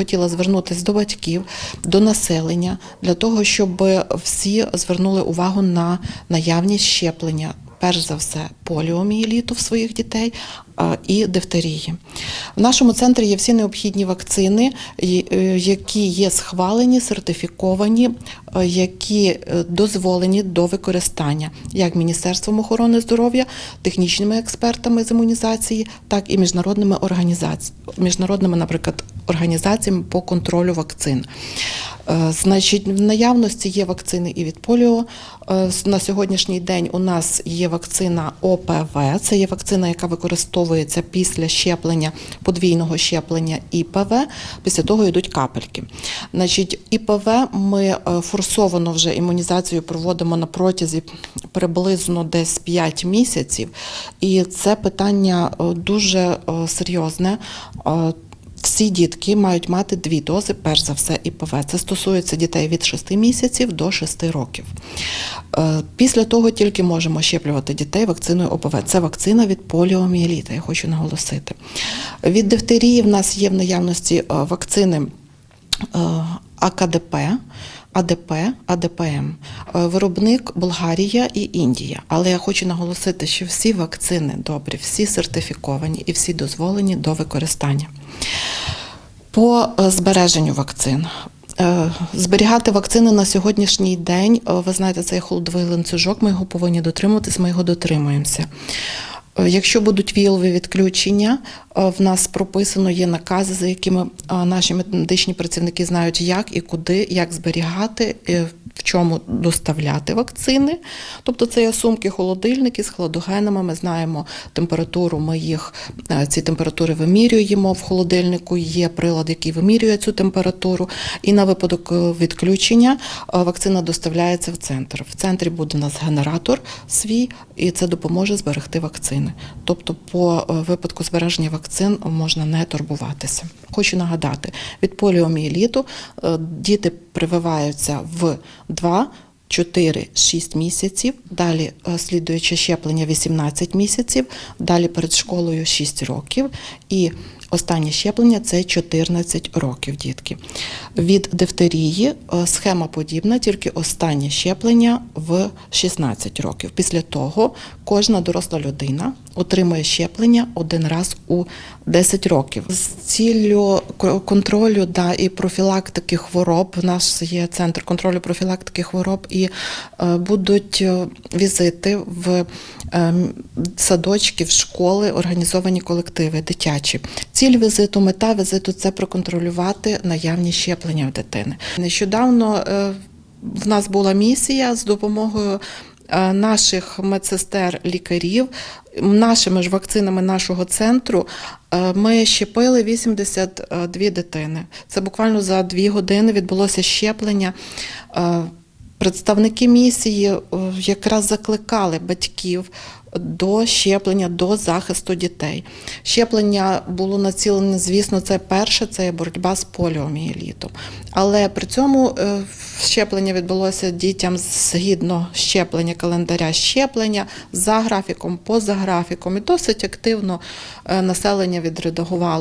хотіла звернутися до батьків, до населення для того, щоб всі звернули увагу на наявність щеплення. Перш за все, поліомієліту в своїх дітей і дифтерії. В нашому центрі є всі необхідні вакцини, е, які є схвалені, сертифіковані, е, які е, дозволені до використання як Міністерством охорони здоров'я, технічними експертами з імунізації, так і міжнародними організаціями, міжнародними, наприклад, організаціями по контролю вакцин. Значить, в наявності є вакцини і від поліо. На сьогоднішній день у нас є вакцина ОПВ. Це є вакцина, яка використовується після щеплення, подвійного щеплення ІПВ. Після того йдуть капельки. Значить, ІПВ ми е, форсовано вже імунізацію проводимо на протязі приблизно десь 5 місяців. І це питання е, дуже е, серйозне. Всі дітки мають мати дві дози, перш за все, ІПВ. Це стосується дітей від 6 місяців до 6 років. Е, Після того тільки можемо щеплювати дітей вакциною ОПВ. Це вакцина від поліоміеліта, я хочу наголосити. Від дифтерії в нас є в наявності е, вакцини е, АКДП. АДП, АДПМ, Е, виробник Болгарія і Індія. Але я хочу наголосити, що всі вакцини добрі, всі сертифіковані і всі дозволені до використання. По е, збереженню вакцин. Е, Зберігати вакцини на сьогоднішній день, ви знаєте, це холодовий ланцюжок, ми його повинні дотримуватись, ми його дотримуємося. Якщо будуть віялові відключення, е, в нас прописано є накази, за якими е, наші медичні працівники знають, як і куди, як зберігати, е, в чому доставляти вакцини. Тобто це є сумки, холодильники з хладогенами. Ми знаємо температуру. Ми їх ці температури вимірюємо. В холодильнику є прилад, який вимірює цю температуру. І на випадок відключення вакцина доставляється в центр. В центрі буде у нас генератор свій, і це допоможе зберегти вакцини. Тобто, по е, випадку збереження вакцин можна не турбуватися. Хочу нагадати, від поліомієліту е, діти прививаються в 2 4-6 місяців, далі е, слідуюче щеплення 18 місяців, далі перед школою 6 років і останнє щеплення це 14 років, дітки. Від дифтерії е, схема подібна, тільки останнє щеплення в 16 років. Після того кожна доросла людина отримує щеплення один раз у 10 років. З ціллю контролю да, і профілактики хвороб. У нас є центр контролю профілактики хвороб, і е, будуть е, візити в е, садочки, в школи, організовані колективи дитячі. Ціль візиту, мета візиту це проконтролювати наявність щеплення в дитини. Нещодавно в нас була місія з допомогою наших медсестер, лікарів, нашими ж вакцинами нашого центру. Ми щепили 82 дитини. Це буквально за дві години відбулося щеплення. Представники місії е, якраз закликали батьків до щеплення, до захисту дітей. Щеплення було націлене, звісно, це перше, це боротьба з поліомієлітом. Але при цьому е, щеплення відбулося дітям згідно щеплення календаря щеплення за графіком, поза графіком. І досить активно е, населення відредагувало